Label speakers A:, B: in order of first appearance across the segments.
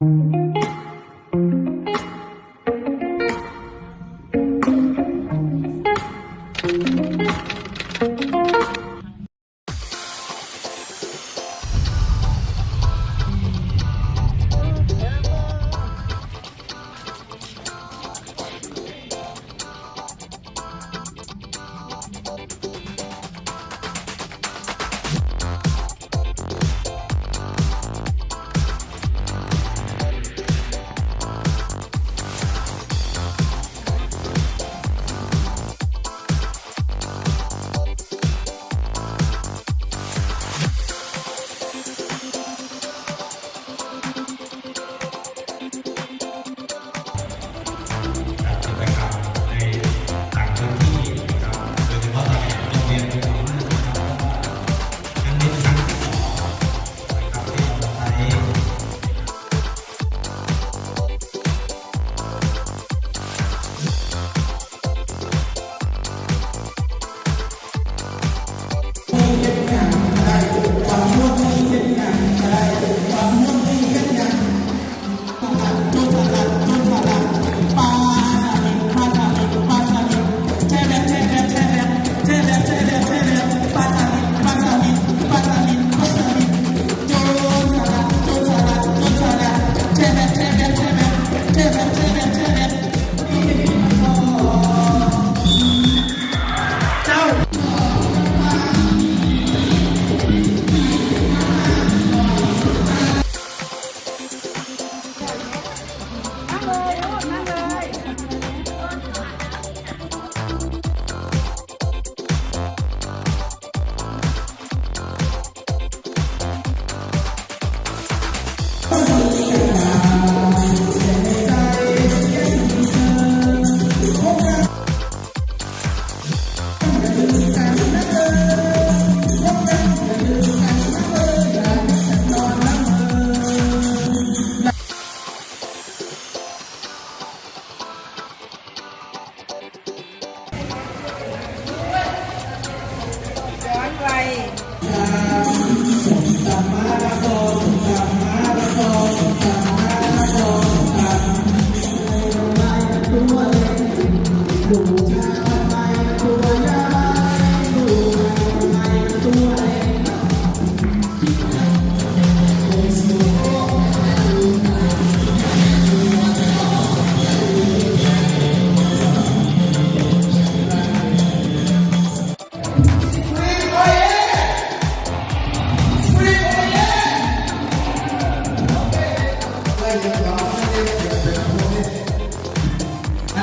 A: thank you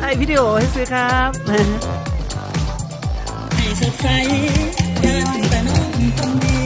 A: ไอ
B: วิ
C: ดีโอให้ซื้อครับ
D: ให้สดใสงานแต่น้องคนเดียว